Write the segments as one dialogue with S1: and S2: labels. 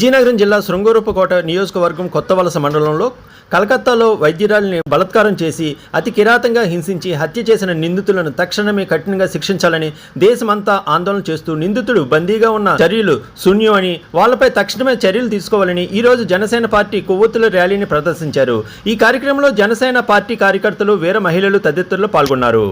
S1: విజయనగరం జిల్లా శృంగరూపకోట నియోజకవర్గం కొత్తవలస మండలంలో కలకత్తాలో వైద్యురాలిని బలాత్కారం చేసి అతి కిరాతంగా హింసించి హత్య చేసిన నిందితులను తక్షణమే కఠినంగా శిక్షించాలని దేశమంతా ఆందోళన చేస్తూ నిందితుడు బందీగా ఉన్న చర్యలు శూన్యం అని వాళ్ళపై తక్షణమే చర్యలు తీసుకోవాలని ఈరోజు జనసేన పార్టీ కొవ్వొత్తుల ర్యాలీని ప్రదర్శించారు. ఈ కార్యక్రమంలో జనసేన పార్టీ కార్యకర్తలు వీర మహిళలు తదితరులు పాల్గొన్నారు.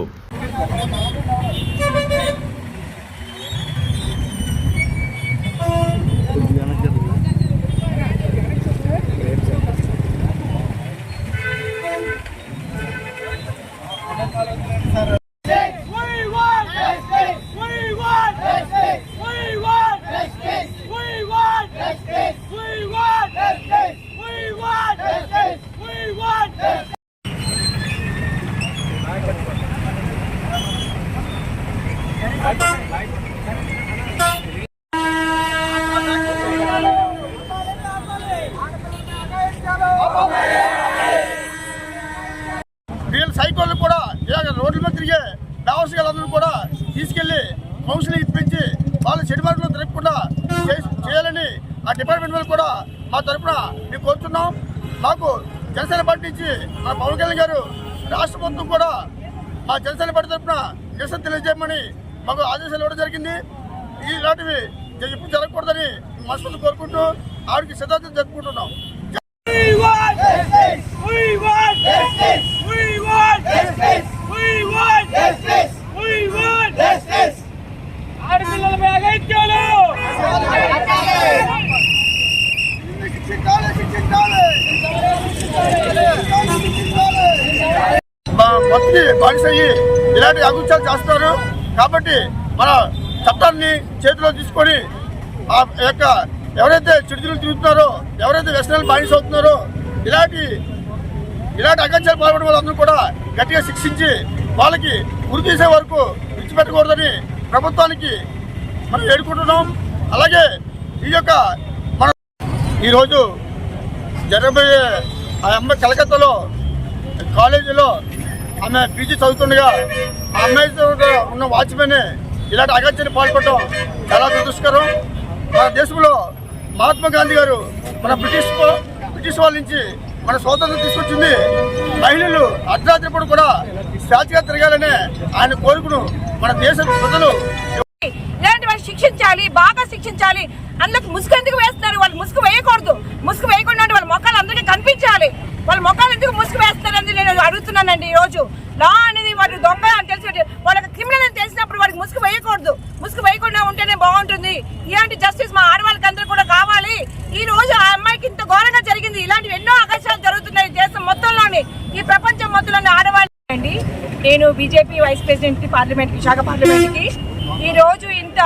S2: బైక్
S3: వాళ్ళు కూడా ఇలాగ రోడ్ల మీద తిరిగే వ్యవసాయాలందరూ కూడా తీసుకెళ్ళి కౌన్సిలింగ్ ఇప్పించి వాళ్ళు చెడు మార్పులు తిరగకుండా చే- చేయాలని ఆ డిపార్ట్మెంట్ వాళ్ళు కూడా మా తరఫున మేము కోరుతున్నాం. మాకు జనసేన పార్టీ నుంచి మా పవన్ కళ్యాణ్ గారు రాష్ట్ర మొత్తం కూడా మా జనసేన పార్టీ తరఫున నిరసన తెలియజేయమని మాకు ఆదేశాలు ఇవ్వడం జరిగింది. ఇలాంటివి ఎప్పుడు జరగకూడదని మనస్ఫూర్తి కోరుకుంటూ ఆవిడకి సిద్ధాంతం జరుపుకుంటున్నాం. మా మొత్తం బానిస ఇలాంటి అగుత్యాలు చేస్తారు కాబట్టి మన చట్టాన్ని చేతిలో తీసుకొని ఆ యొక్క ఎవరైతే చిడుతులు తిరుగుతున్నారో ఎవరైతే వ్యసనాలు బానిస అవుతున్నారో ఇలాంటి ఇలాంటి అగత్యాలు పాల్పడిన వాళ్ళందరూ కూడా గట్టిగా శిక్షించి వాళ్ళకి గురి తీసే వరకు విడిచిపెట్టకూడదని ప్రభుత్వానికి మనం వేడుకుంటున్నాం. అలాగే ఈ యొక్క మన ఈరోజు జరగబోయే ఆ అమ్మాయి కలకత్తాలో కాలేజీలో ఆమె పీజీ చదువుతుండగా ఆ అమ్మాయితో ఉన్న వాచ్మెన్ ఇలాంటి అగత్యని పాల్పడటం చాలా దురదృష్టకరం. మన దేశంలో మహాత్మా గాంధీ గారు మన బ్రిటిష్ బ్రిటిష్ వాళ్ళ నుంచి మన స్వాతంత్రం తీసుకొచ్చింది. మహిళలు అర్ధరాత్రి పూట కూడా స్వేచ్ఛగా తిరగాలనే ఆయన కోరికను మన దేశ ప్రజలు.
S4: ఇలాంటి శిక్షించాలి బాగా శిక్షించాలి. అందులోకి ముసుగు ఎందుకు వేస్తున్నారు? వాళ్ళు ముసుగు వేయకూడదు. ముసుగు వేయకుండా వాళ్ళ మొక్కలు అందరికీ కనిపించాలి. వాళ్ళ మొక్కలు ఎందుకు ముసుగు వేస్తారు వేస్తారని నేను అడుగుతున్నానండి ఈ రోజు. లా అనేది వాళ్ళు దొంగ అని తెలిసి వాళ్ళకి క్రిమినల్ అని తెలిసినప్పుడు వాళ్ళకి ముసుగు వేయకూడదు. ముసుగు వేయకుండా ఉంటేనే బాగుంటుంది. ఇలాంటి జస్టిస్ మా ఆడవాళ్ళకి అందరూ కూడా కావాలి. ఈ రోజు ఆ అమ్మాయికి ఇంత ఘోరంగా జరిగింది. ఇలాంటివి ఎన్నో ఆకాశాలు జరుగుతున్నాయి దేశం మొత్తంలోని. ఈ ప్రపంచం మొత్తంలోని ఆడవాళ్ళు అండి నేను బీజేపీ వైస్ ప్రెసిడెంట్కి పార్లమెంట్ విశాఖ పార్లమెంట్కి. ఈ రోజు ఇంత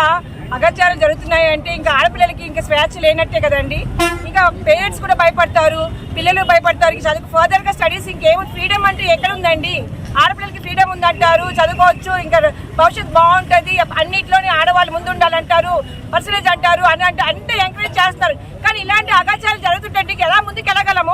S4: అగత్యాలు జరుగుతున్నాయి అంటే ఇంకా ఆడపిల్లలకి ఇంకా స్వేచ్ఛ లేనట్టే కదండి. ఇంకా పేరెంట్స్ కూడా భయపడతారు పిల్లలు భయపడతారు. చదువు ఫర్దర్గా స్టడీస్ ఇంకేమో ఫ్రీడమ్ అంటే ఎక్కడ ఉందండి ఆడపిల్లలకి ఫ్రీడమ్ ఉందంటారు చదువుకోవచ్చు ఇంకా భవిష్యత్తు బాగుంటుంది అన్నింటిలోనే ఆడవాళ్ళు ముందు ఉండాలంటారు పర్సనేజ్ అంటారు అని అంటే అంటే ఎంకరేజ్ చేస్తారు కానీ ఇలాంటి అగత్యాలు జరుగుతుంటే ఎలా ముందుకు వెళ్ళగలము